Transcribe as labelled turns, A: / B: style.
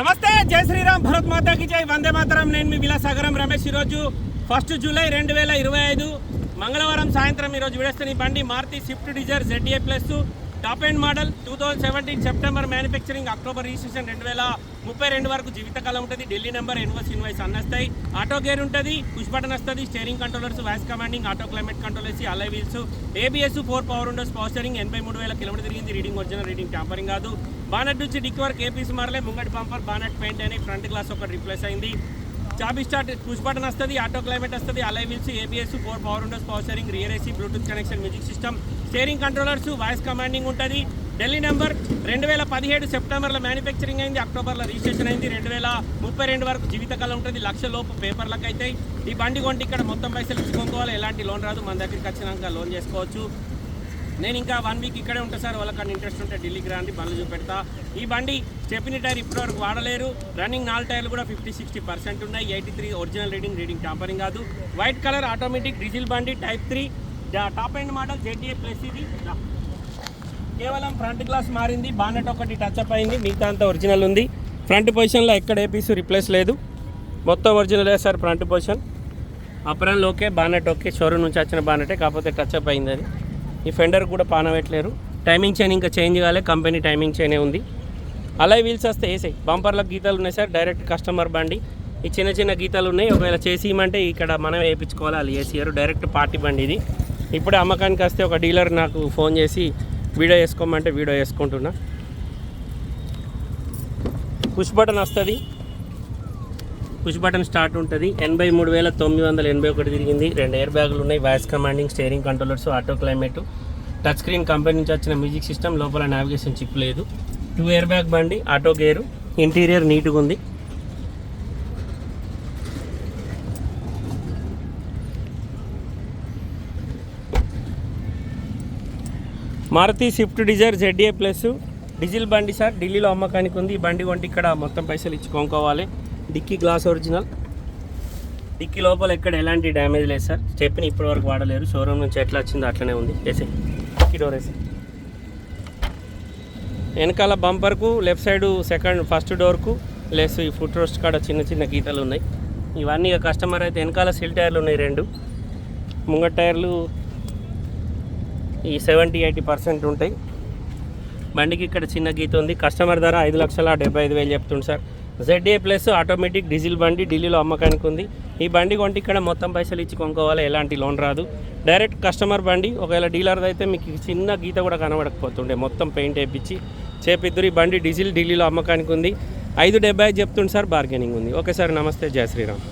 A: నమస్తే జై శ్రీరామ్ భరత్ మాతాకి జై వందే మాతరం. నేను మీ విలాసాగరం రమేష్ ఈరోజు ఫస్ట్ జూలై రెండు వేల ఇరవై ఐదు మంగళవారం సాయంత్రం ఈరోజు విడేస్తున్న ఈ బండి Maruti Swift Dzire ZA plus top end model two thousand seventeen September manufacturing October registration రెండు వేల ముప్పై రెండు వరకు జీవితకాలం ఉంటుంది. ఢిల్లీ నెంబర్ ఎన్వర్స్ ఇన్వాయిస్ అన్నస్తాయి. ఆటో గేర్ ఉంటుంది. పుష్ బటన్ వస్తుంది. Steering controllers voice commanding auto climate controllers alloy wheels. ABS four power windows power ఎనభై మూడు వేల కిలోమీటర్ తిరిగింది. రీడింగ్ ఒరిజినల్ రీడింగ్ ట్యాంపరింగ్ కాదు. బానట్ నుంచి డిక్ వరకు ఏపీస్ మారలే. ముంగటి బంపర్ బానట్ పెయింట్ అని ఫ్రంట్ గ్లాస్ ఒకటి రిప్లేస్ అయింది. చాబీ స్టార్ట్ పుష్ బటన్ వస్తుంది ఆటో క్లైమేట్ వస్తుంది. Alloy wheels ABS four power windows power steering rear AC Bluetooth connection music system steering controllers voice commanding ఉంటుంది. ఢిల్లీ నెంబర్ రెండు వేల పదిహేడు సెప్టెంబర్లో మ్యానుఫ్యాక్చరింగ్ అయింది అక్టోబర్లో రిజిస్ట్రేషన్ అయింది. రెండు వేల ముప్పై రెండు వరకు జీవితకాలం ఉంటుంది. లక్ష లోపు పేపర్లకు అయితే ఈ బండి కొంటే ఇక్కడ మొత్తం పైసలు ఇచ్చుకోవాలి ఎలాంటి లోన్ రాదు. మన దగ్గరికి వచ్చినాక లోన్ చేసుకోవచ్చు. నేను ఇంకా వన్ వీక్ ఇక్కడే ఉంటా సార్. వాళ్ళకన్నా ఇంట్రెస్ట్ ఉంటే ఢిల్లీకి రాండి బండ్లు చూపెడతా. ఈ బండి చెప్పిన టైర్ ఇప్పటివరకు వాడలేరు. రన్నింగ్ నాలుగు టైర్లు కూడా ఫిఫ్టీ సిక్స్టీ పర్సెంట్ ఉన్నాయి. Eighty three original reading reading tampering కాదు. వైట్ కలర్ ఆటోమేటిక్ డీజిల్ బండి type three top end model ZA plus ఇది. కేవలం ఫ్రంట్ గ్లాస్ మారింది. బానెట్ ఒకటి టచ్ అప్ అయింది. మిగతా అంతా ఒరిజినల్ ఉంది. ఫ్రంట్ పొజిషన్లో ఎక్కడ ఏ రిప్లేస్ లేదు. మొత్తం ఒరిజినలే సార్ ఫ్రంట్ పొజిషన్ అప్రాన్లు ఓకే బానెట్ ఓకే. షోరూమ్ నుంచి వచ్చిన బానెటే. కాకపోతే టచ్ అప్ అయింది అది. ఈ ఫెండర్ కూడా పానబెట్టలేరు. టైమింగ్ చైన్ ఇంకా చేంజ్ కాలే కంపెనీ టైమింగ్ చైనే ఉంది. అలా వీల్స్ వస్తే వేసాయి బంపర్లకు గీతాలు ఉన్నాయి సార్ డైరెక్ట్ కస్టమర్ బండి. ఈ చిన్న చిన్న గీతాలు ఉన్నాయి ఒకవేళ చేసి ఇక్కడ మనం వేయించుకోవాలి వాళ్ళు వేసియారు డైరెక్ట్ పార్టీ బండి ఇది. ఇప్పుడే అమ్మకానికి వస్తే ఒక డీలర్ నాకు ఫోన్ చేసి వీడియో వేసుకోమంటే వీడియో వేసుకుంటున్నా పుష్ బటన్ వస్తుంది. పుష్ బటన్ స్టార్ట్ ఉంటుంది. ఎనభై మూడు వేల తొమ్మిది వందల ఎనభై ఒకటి తిరిగింది. రెండు ఎయిర్ బ్యాగులు ఉన్నాయి. Voice commanding steering controllers auto climate. Touch screen company నుంచి వచ్చిన మ్యూజిక్ సిస్టమ్ లోపల నావిగేషన్ చిప్ లేదు. టూ ఎయిర్ బ్యాగ్ బండి ఆటో గేరు ఇంటీరియర్ నీట్గా ఉంది. Maruti Swift Dzire ZA plus diesel బండి సార్ ఢిల్లీలో అమ్మకానికి ఉంది. ఈ బండి కొంటే ఇక్కడ మొత్తం పైసలు ఇచ్చి కొనుక్కోవాలి. Dicky glass original. డిక్కీ లోపల ఎక్కడ ఎలాంటి డ్యామేజ్ లేదు సార్. స్టెప్ని ఇప్పటి వరకు వాడలేరు. షోరూమ్ నుంచి ఎట్లా వచ్చిందో అట్లనే ఉంది. వేసే డిక్కీ డోర్ వేసే. వెనకాల బంపర్కు లెఫ్ట్ సైడ్ సెకండ్ ఫస్ట్ డోర్కు లెస్ ఈ ఫుట్ రోస్ట్ కాడ చిన్న చిన్న గీతలు ఉన్నాయి. ఇవన్నీ కస్టమర్ అయితే వెనకాల సిల్ టైర్లు ఉన్నాయి రెండు. ముంగట టైర్లు ఈ సెవెంటీ ఎయిటీ పర్సెంట్ ఉంటాయి. బండికి ఇక్కడ చిన్న గీత ఉంది. కస్టమర్ ధర ఐదు లక్షల డెబ్బై ఐదు వేలు చెప్తుంది sir. ZA plus automatic diesel బండి ఢిల్లీలో అమ్మకానికి ఉంది. ఈ బండి కొంటే ఇక్కడ మొత్తం పైసలు ఇచ్చి కొనుక్కోవాలి. ఎలాంటి లోన్ రాదు. డైరెక్ట్ కస్టమర్ బండి ఒకవేళ డీలర్ది అయితే మీకు చిన్న గీత కూడా కనబడకపోతుండే. మొత్తం పెయింట్ వేయించి చేపిద్దరు. ఈ బండి డీజిల్ ఢిల్లీలో అమ్మకానికి ఉంది. ఐదు డెబ్బై ఐదు చెప్తుంది సార్ బార్గెనింగ్ ఉంది. ఓకే సార్ నమస్తే. జయ శ్రీరామ్.